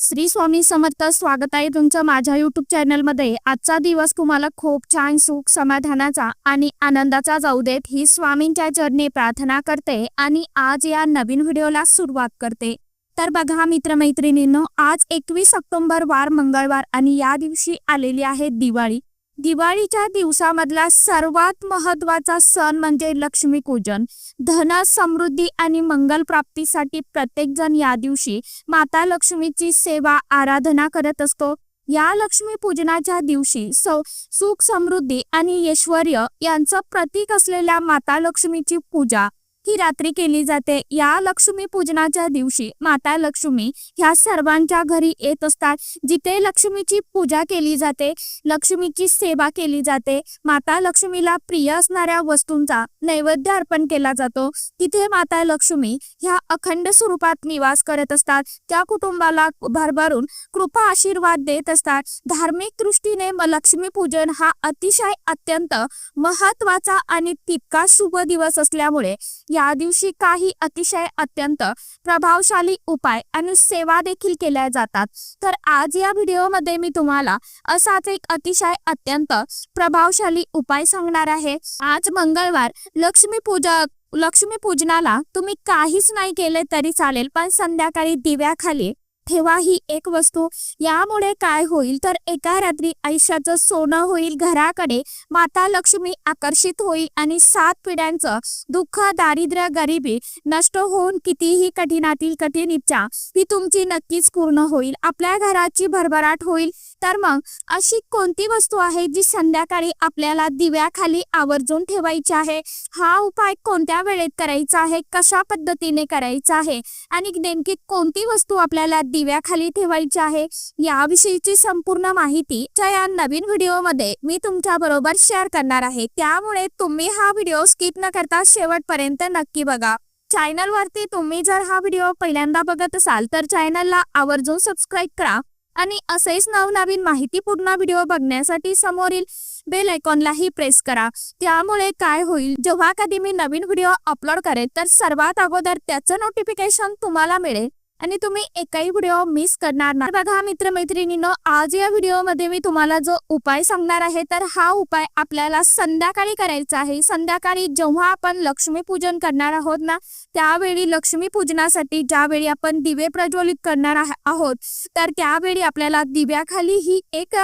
श्री स्वामी समर्थ स्वागत आहे तुमचं माझ्या युट्यूब चॅनलमध्ये आजचा दिवस तुम्हाला खूप छान सुख समाधानाचा आणि आनंदाचा जाऊ देत ही स्वामींच्या चरणी प्रार्थना करते आणि आज या नवीन व्हिडिओला सुरुवात करते. तर बघा मित्रमैत्रिणींनो आज एकवीस ऑक्टोंबर वार मंगळवार आणि या दिवशी आलेली आहे दिवाळी. दिवाळीच्या दिवसामधला सर्वात महत्त्वाचा सण म्हणजे लक्ष्मीपूजन. धन समृद्धी आणि मंगल प्राप्तीसाठी प्रत्येक जण या दिवशी माता लक्ष्मीची सेवा आराधना करत असतो. या लक्ष्मी पूजनाच्या दिवशी सौ सुख समृद्धी आणि ऐश्वर यांचं प्रतीक असलेल्या माता लक्ष्मीची पूजा ही रात्री केली जाते. या लक्ष्मी पूजनाच्या दिवशी माता लक्ष्मी ह्या सर्वांच्या घरी येत असतात. जिथे लक्ष्मीची पूजा केली जाते लक्ष्मीची सेवा केली जाते माता लक्ष्मीला प्रिय असणाऱ्या वस्तूंचा नैवेद्य अर्पण केला जातो. तिथे माता लक्ष्मी ह्या अखंड स्वरूपात निवास करत असतात. त्या कुटुंबाला भरभरून कृपा आशीर्वाद देत असतात. धार्मिक दृष्टीने लक्ष्मी पूजन हा अतिशय अत्यंत महत्त्वाचा आणि तितका शुभ दिवस असल्यामुळे या दिवशी काही अतिशय अत्यंत प्रभावशाली उपाय आणि सेवा देखील केल्या जातात. तर आज या व्हिडिओमध्ये मी तुम्हाला असाच एक अतिशय अत्यंत प्रभावशाली उपाय सांगणार आहे. आज मंगळवार लक्ष्मी पूजा लक्ष्मी पूजनाला तुम्ही काहीच नाही केले तरी चालेल पण संध्याकाळी दिव्याखाली ठेवा ही एक वस्तू. यामुळे काय होईल तर एका रात्री आयुष्याचं सोनं होईल घराकडे. माता लक्ष्मी आकर्षित होईल आणि सात पिढ्यांचं दुःख दारिद्र्य गरिबी नष्ट होऊन कितीही कठीणातील कठीण इच्छा ती तुमची नक्कीच पूर्ण होईल. आपल्या घराची भरभराट होईल. तर मग अशी कोणती वस्तू आहे जी संध्याकाळी आपल्याला दिव्याखाली आवर्जून ठेवायची आहे? हा उपाय कोणत्या वेळेत करायचा आहे? कशा पद्धतीने करायचा आहे? आणि नेमकी कोणती वस्तू आपल्याला दिव्याखाली ठेवायची आहे? याविषयीची संपूर्ण माहिती या नवीन व्हिडिओमध्ये मी तुमच्या बरोबर शेअर करणार आहे. त्यामुळे तुम्ही हा व्हिडिओ स्किप न करता शेवटपर्यंत नक्की बघा. चॅनल वरती तुम्ही जर हा व्हिडिओ पहिल्यांदा बघत असाल तर चॅनलला आवर्जून सबस्क्राईब करा. आणि असेच नवनवीन माहितीपूर्ण व्हिडिओ बघण्यासाठी समोरील बेल आयकॉनलाही प्रेस करा. त्यामुळे काय होईल जेव्हा कधी मी नवीन व्हिडिओ अपलोड करेन तर सर्वात अगोदर त्याचं नोटिफिकेशन तुम्हाला मिळेल. आणि तुम्ही एकाही व्हिडिओ मिस करणार नाही. बघा मित्रमैत्रिणींनो आज या व्हिडिओमध्ये मी तुम्हाला जो उपाय सांगणार आहे तर हा उपाय आपल्याला संध्याकाळी करायचा आहे. संध्याकाळी जेव्हा आपण लक्ष्मीपूजन करणार आहोत ना त्यावेळी लक्ष्मी पूजनासाठी ज्यावेळी आपण दिवे प्रज्वलित करणार आहोत तर त्यावेळी आपल्याला दिव्याखाली ही एक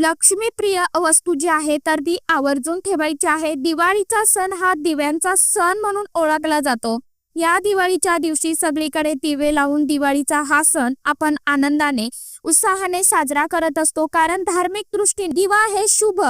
लक्ष्मीप्रिय वस्तू जी आहे तर ती आवर्जून ठेवायची आहे. दिवाळीचा सण हा दिव्यांचा सण म्हणून ओळखला जातो. या दिवाळीच्या दिवशी सगळीकडे दिवे लावून दिवाळीचा हा सण आपण आनंदाने उत्साहाने साजरा करत असतो. कारण धार्मिक दृष्टीने दिवा हे शुभ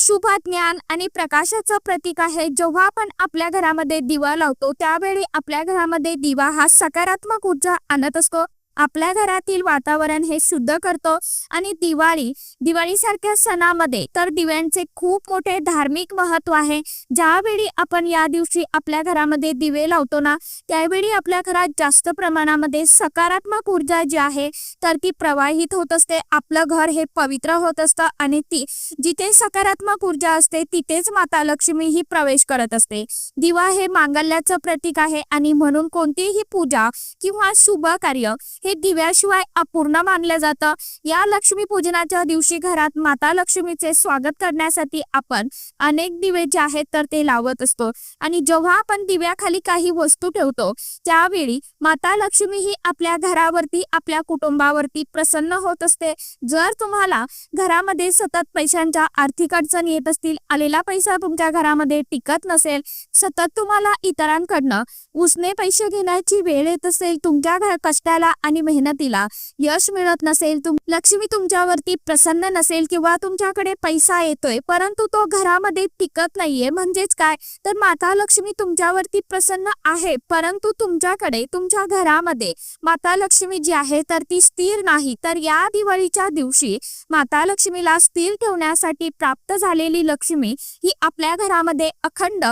शुभ ज्ञान आणि प्रकाशाचं प्रतीक आहे. जेव्हा आपण आपल्या घरामध्ये दिवा लावतो त्यावेळी आपल्या घरामध्ये दिवा हा सकारात्मक ऊर्जा आणत असतो. आपल्या घरातील वातावरण हे शुद्ध करतो. आणि दिवाळी दिवाळीसारख्या सणामध्ये तर दिव्यांचे खूप मोठे धार्मिक महत्त्व आहे. ज्यावेळी आपण या दिवशी आपल्या घरामध्ये दिवे लावतो ना त्यावेळी आपल्या घरात जास्त प्रमाणामध्ये सकारात्मक ऊर्जा जी आहे तर ती प्रवाहित होत असते. आपलं घर हे पवित्र होत असतं आणि ती जिथे सकारात्मक ऊर्जा असते तिथेच माता लक्ष्मी ही प्रवेश करत असते. दिवा हे मांगल्याचं प्रतीक आहे आणि म्हणून कोणतीही पूजा किंवा शुभ कार्य हे दिव्याशिवाय अपूर्ण मानलं जातं. या लक्ष्मी पूजनाच्या दिवशी घरात माता लक्ष्मीचे स्वागत करण्यासाठी आपण अनेक दिवे जे आहेत तर ते लावत असतो. आणि जेव्हा आपण दिव्याखाली काही वस्तू ठेवतो त्यावेळी माता लक्ष्मी ही आपल्या घरावरती आपल्या कुटुंबावरती प्रसन्न होत असते. जर तुम्हाला घरामध्ये सतत पैशांच्या आर्थिक अडचण येत असतील आलेला पैसा तुमच्या घरामध्ये टिकत नसेल सतत तुम्हाला इतरांकडनं उसने पैसे घेण्याची वेळ येत असेल तुमच्या घर कष्टाला आणि मेहनतीला यश मिळत नसेल तुम लक्ष्मी तुमच्यावरती प्रसन्न नसेल किंवा तुमच्याकडे पैसा येतोय परंतु तो घरामध्ये टिकत नाहीये म्हणजेच काय? तर माता लक्ष्मी तुमच्यावरती प्रसन्न आहे परंतु तुमच्याकडे तुमच्या घरामध्ये माता लक्ष्मी जी आहे तर ती स्थिर नाही. तर या दिवाळीच्या दिवशी माता लक्ष्मीला स्थिर ठेवण्यासाठी प्राप्त झालेली लक्ष्मी ही आपल्या घरामध्ये अखंड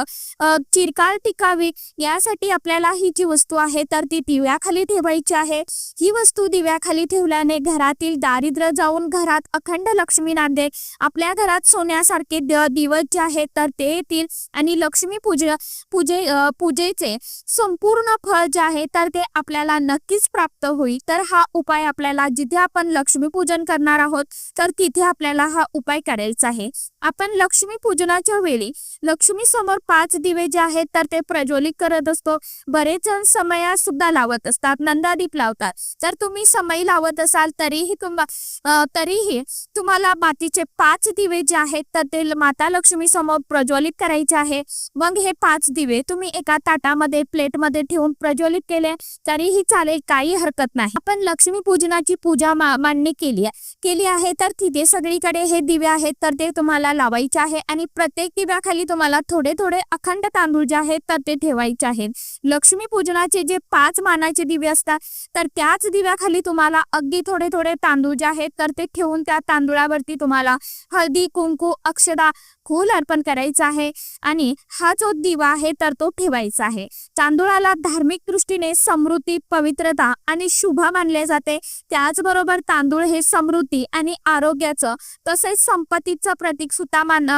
चिरकाल टिकावी यासाठी आपल्याला ही जी वस्तू आहे तर ती दिव्याखाली ठेवायची आहे. ही वस्तू दिव्याखाली ठेवल्याने घरातील दारिद्र्य जाऊन घरात अखंड लक्ष्मी नांदे आपल्या घरात सोन्यासारखे दिवस जे आहेत तर ते येतील आणि लक्ष्मी पूजे पूजे पूजेचे संपूर्ण फळ जे आहे तर ते आपल्याला नक्कीच प्राप्त होईल. तर हा उपाय आपल्याला जिथे आपण लक्ष्मी पूजन करणार आहोत तर तिथे आपल्याला हा उपाय करायचा आहे. आपण लक्ष्मी पूजनाच्या वेळी लक्ष्मी समोर पाच दिवे जे आहेत तर ते प्रज्वलित करत असतो. बरेच जण समया सुद्धा लावत असतात नंदादीप लावतात. जर तुम्ही समय लावत असाल तरीही तुम्हा तरीही तुम्हाला मातीचे पाच दिवे जे आहेत तर ते माता लक्ष्मी समोर प्रज्वलित करायचे आहे. मग हे पाच दिवे तुम्ही एका ताटामध्ये प्लेटमध्ये ठेवून प्रज्वलित केले तरीही चालेल काही हरकत नाही. आपण लक्ष्मी पूजनाची पूजा मांडणी केली आहे. केली आहे तर तिथे सगळीकडे हे दिवे आहेत तर ते तुम्हाला लावायचे आहे आणि प्रत्येक दिव्याखाली तुम्हाला थोडे थोडे अखंड तांदूळ जे आहेत तर ते ठेवायचे आहेत. लक्ष्मी पूजनाचे जे पाच मानाचे दिवे असतात तर त्या त्याच दिव्याखाली तुम्हाला अगदी थोडे थोडे तांदूळ जे आहेत तर ते ठेवून त्या तांदूळावरती तुम्हाला हळदी कुंकू अक्षदा फूल अर्पण करायचं आहे. आणि हा जो दिवा आहे तर तो ठेवायचा आहे. तांदूळाला धार्मिक दृष्टीने समृद्धी पवित्रता आणि शुभ मानले जाते. त्याचबरोबर तांदूळ हे समृद्धी आणि आरोग्याचं तसेच संपत्तीचं प्रतीक सुद्धा मान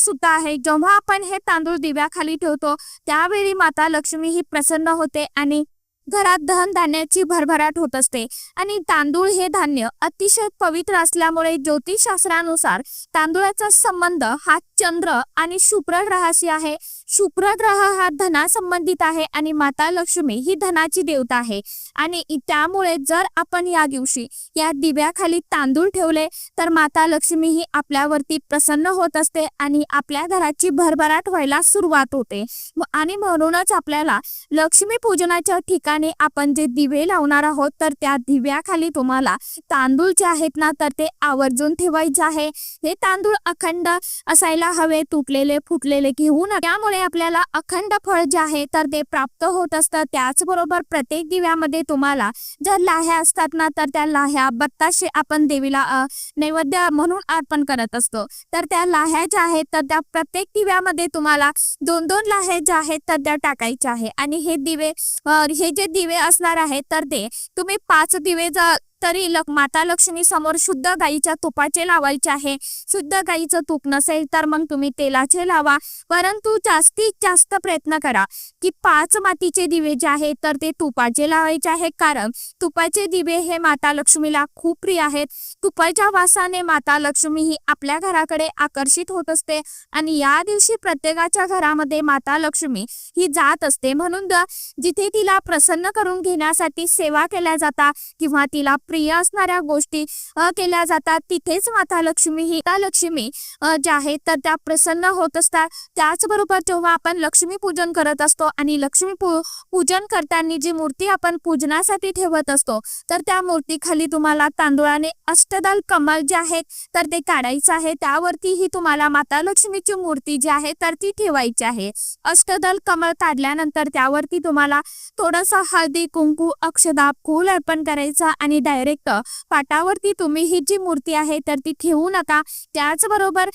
सुद्धा आहे. जेव्हा आपण हे तांदूळ दिव्याखाली ठेवतो त्यावेळी माता लक्ष्मी ही प्रसन्न होते आणि घरात दहन धान्याची भरभराट होत असते. आणि तांदूळ हे धान्य अतिशय पवित्र असल्यामुळे ज्योतिषशास्त्रानुसार तांदूळाचा संबंध हा चंद्र आणि शुक्र ग्रहाशी आहे. शुक्र ग्रह हा धनासंबंधित आहे आणि माता लक्ष्मी ही धनाची देवता आहे. आणि त्यामुळे जर आपण या दिवशी या दिव्याखाली तांदूळ ठेवले तर माता लक्ष्मी ही आपल्यावरती प्रसन्न होत असते आणि आपल्या घराची भरभराट व्हायला सुरुवात होते. आणि म्हणूनच आपल्याला लक्ष्मी पूजनाच्या ठिकाणी आपण जे दिवे लावणार आहोत तर त्या दिव्याखाली तुम्हाला तांदूळ जे आहेत ना तर ते आवर्जून ठेवायचे आहे. हे तांदूळ अखंड असायला हवे तुटलेले फुटलेले घेऊ नका. त्यामुळे आपल्याला अखंड फळ जे आहे तर ते प्राप्त होत असतं. त्याचबरोबर प्रत्येक दिव्यामध्ये तुम्हाला जर लाह्या असतात ना तर त्या लाह्या बत्ताशे आपण देवीला नैवेद्य म्हणून अर्पण करत असतो. तर त्या लाह्या ज्या आहेत तर त्या प्रत्येक दिव्यामध्ये तुम्हाला दोन दोन लाह्या ज्या आहेत तर त्या टाकायच्या आहे. आणि हे दिवे हे जे दिवे असणार आहेत तर ते तुम्ही पाच दिवे जर तरी लक माता लक्ष्मी समोर शुद्ध गाईच्या तुपाचे लावायचे आहे. शुद्ध गाईचं तूप नसेल तर मग तुम्ही तेलाचे लावा. परंतु जास्तीत जास्त प्रयत्न करा की पाच मातीचे दिवे जे आहेत तर ते तुपाचे लावायचे आहे. कारण तुपाचे दिवे हे माता लक्ष्मीला खूप प्रिय आहेत. तुपाच्या वासाने माता लक्ष्मी ही आपल्या घराकडे आकर्षित होत असते. आणि या दिवशी प्रत्येकाच्या घरामध्ये माता लक्ष्मी ही जात असते. म्हणून जिथे तिला प्रसन्न करून घेण्यासाठी सेवा केल्या जातात किंवा तिला प्रिय असणाऱ्या गोष्टी केल्या जातात. तिथेच माता लक्ष्मी ही लक्ष्मी ज्या आहेत तर त्या प्रसन्न होत असतात. त्याचबरोबर जेव्हा आपण लक्ष्मी पूजन करत असतो आणि लक्ष्मी पूजन करताना जी मूर्ती आपण पूजनासाठी ठेवत असतो तर त्या मूर्ती खाली तुम्हाला तांदूळाने अष्टदल कमल जे आहेत तर ते काढायचं आहे. त्यावरती ही तुम्हाला माता लक्ष्मीची मूर्ती जी आहे तर ती ठेवायची आहे. अष्टदल कमळ काढल्यानंतर त्यावरती तुम्हाला थोडस हळदी कुंकू अक्षदा फूल अर्पण करायचं आणि डायरेक्ट पाटावरती तुम्ही ही जी मूर्ती आहे तर ती ठेवू नका. त्याचबरोबर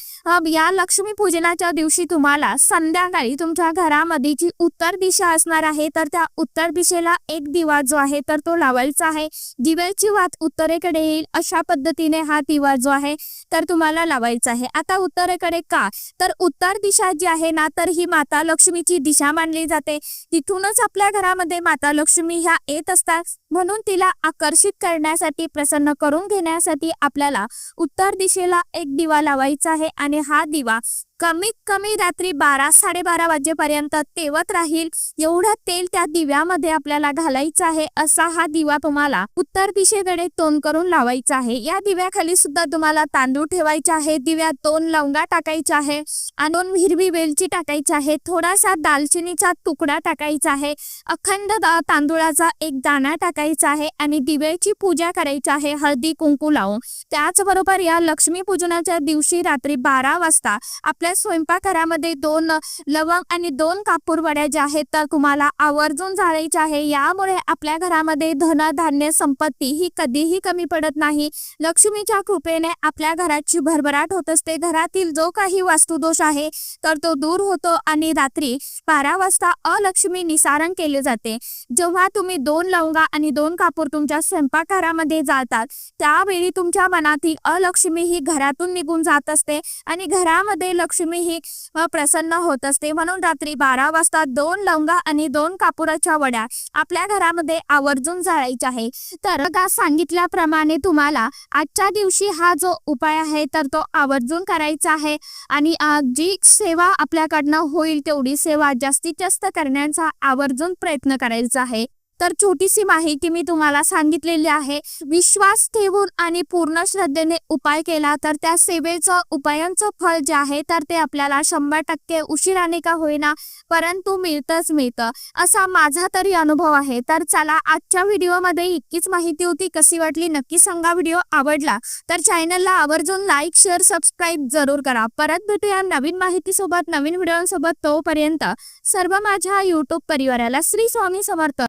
या लक्ष्मी पूजनाच्या दिवशी तुम्हाला संध्याकाळी तुमच्या घरामध्ये जी उत्तर दिशा असणार आहे तर त्या उत्तर दिशेला एक दिवा जो आहे तर तो लावायचा आहे. दिव्याची वात उत्तरेकडे येईल अशा पद्धतीने हा दिवा जो आहे तर तुम्हाला लावायचा आहे. आता उत्तरेकडे का? तर उत्तर दिशा जी आहे ना तर ही माता लक्ष्मीची दिशा मानली जाते. तिथूनच आपल्या घरामध्ये माता लक्ष्मी ह्या येत असतात. म्हणून तिला आकर्षित करण्यासाठी प्रसन्न करून घेण्यासाठी आपल्याला उत्तर दिशेला एक दिवा लावायचा आहे आणि हा दिवा कमीत कमी रात्री बारा साडेबारा वाजेपर्यंत तेवत राहील. एवढं तेल त्या दिव्यामध्ये आपल्याला घालायचं आहे असा हा दिवा तुम्हाला उत्तर दिशेकडे तोंड करून लावायचा आहे. या दिव्याखाली सुद्धा तुम्हाला तांदूळ ठेवायचे आहे दिव्यात दोन लवंगा टाकायचा आहे आणि दोन हिरवी वेलची टाकायची आहे थोडासा दालचिनीचा तुकडा टाकायचा आहे अखंड तांदूळाचा एक दाणा टाकायचा आहे आणि दिव्याची पूजा करायची आहे हळदी कुंकू लावून. त्याचबरोबर या लक्ष्मी पूजनाच्या दिवशी रात्री बारा वाजता आपल्या आपल्या स्वयंपाकघरामध्ये दोन लवंग आणि दोन कापूर वड्या ज्या आहेत तर तुम्हाला आवर्जून जाळायच्या आहे. यामुळे आपल्या घरामध्ये धन धान्य संपत्ती ही कधीही कमी पडत नाही. लक्ष्मीच्या कृपेने आपल्या घराची भरभराट होत असते. घरातील जो काही वास्तुदोष आहे तर तो दूर होतो आणि रात्री बारा वाजता अलक्ष्मी निसारण केले जाते. जेव्हा तुम्ही दोन लवंगा आणि दोन कापूर तुमच्या स्वयंपाकघरामध्ये जातात त्यावेळी तुमच्या मनातील अलक्ष्मी ही घरातून निघून जात असते आणि घरामध्ये लक्ष्मी ही प्रसन्न होत असते. म्हणून रात्री बारा वाजता दोन लवंगा आणि दोन कापुराच्या वड्या आपल्या घरामध्ये आवर्जून जाळायच्या आहे. तर का सांगितल्याप्रमाणे तुम्हाला आजच्या दिवशी हा जो उपाय आहे तर तो आवर्जून करायचा आहे. आणि जी सेवा आपल्याकडनं होईल तेवढी सेवा जास्तीत जास्त करण्याचा आवर्जून प्रयत्न करायचा आहे. तर छोटीशी माहिती मी तुम्हाला सांगितलेली आहे. विश्वास ठेवून आणि पूर्ण श्रद्धेने उपाय केला तर त्या सेवेचं उपायांचं फळ जे आहे तर ते आपल्याला शंभर टक्के उशिराने का होईना परंतु मिळतंच मिळतं. असा माझा तरी अनुभव आहे. तर चला आजच्या व्हिडिओमध्ये इतकीच माहिती होती. कशी वाटली नक्की सांगा. व्हिडिओ आवडला तर चॅनलला आवर्जून लाईक शेअर सबस्क्राईब जरूर करा. परत भेटूया नवीन माहितीसोबत नवीन व्हिडिओसोबत तोपर्यंत सर्व माझ्या युट्यूब परिवाराला श्री स्वामी समर्थ.